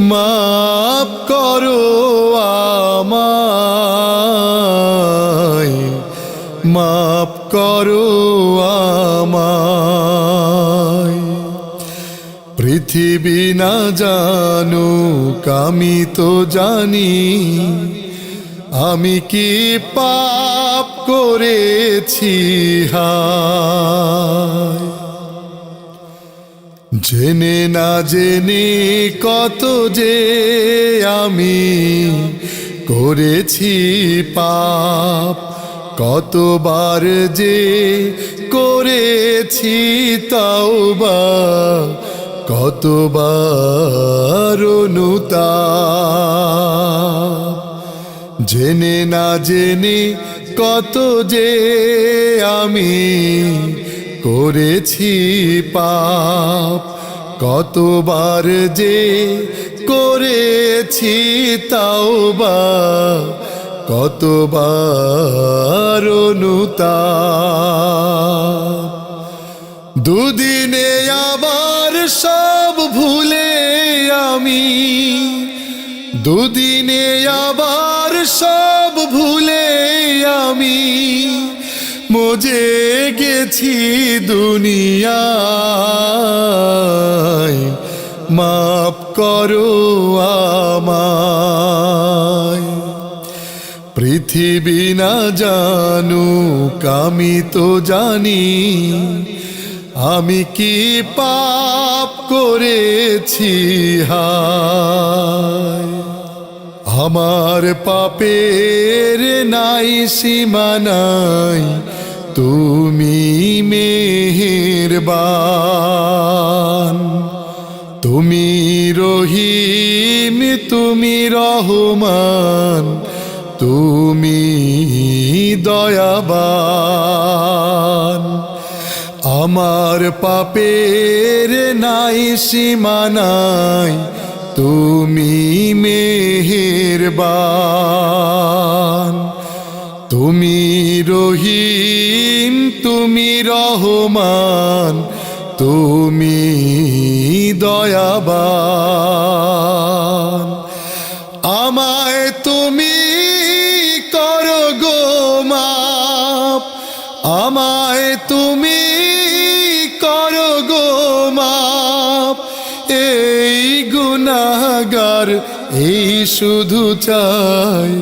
মাপ করো আমায় মাপ করো আমায়। পৃথিবী না জানুক, আমি তো জানি, আমি কি পাপ করেছি, হায়। জেনে না জেনে কত যে আমি করেছি পাপ, কতবার যে করেছি তাওবা, কতবার জেনে না জেনে কত যে আমি করেছি পাপ, কতবার যে করেছি তাও বা কতবার অনুতাপ। দুদিনে আবার সব ভুলে আমি, দুদিনে আবার সব ভুলে আমি মজে গেছি দুনিয়ায়। মাপ করো আমায়। পৃথিবী না জানুক, আমি তো জানি। আমি কি পাপ করেছি হায়? আমার পাপের নাই সীমা নাই। তুমি মেহেরবান। তুমি রহিম, তুমি রহমান। তুমি দয়াবান। আমার পাপের নাই সীমা নাই তুমি মেহেরবান। তুমি রহিম, তুমি রহমান, তুমি দয়াবান। আমায় তুমি করো গো মাপ, আমায় তুমি করো গো মাপ। এই গুনাগার এই শুধু চাই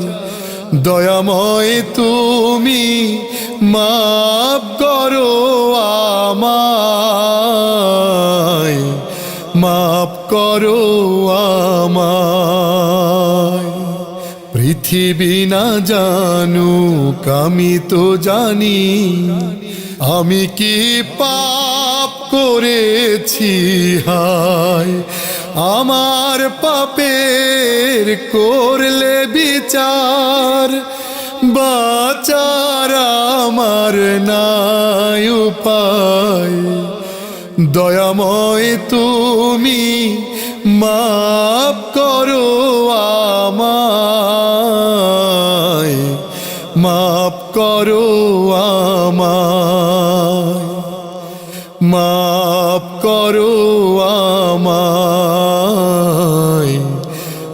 দয়াময় তুমি মাপ করো আমায় মাপ করো আমায়। পৃথিবী না জানুক, আমি তো জানি, আমি কি পাপ করেছি, হায়। আমার পাপের করলে বিচার, বাচার আমার নাই উপায়। দয়াময় তুমি মাপ করো আমায় মাপ করো মাপ করো আমায়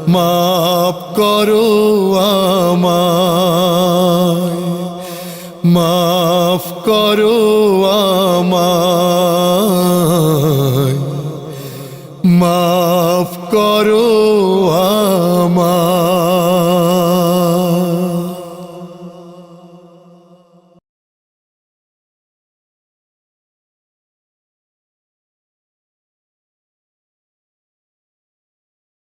মাপ করো আমায় মাফ করো আমায় মা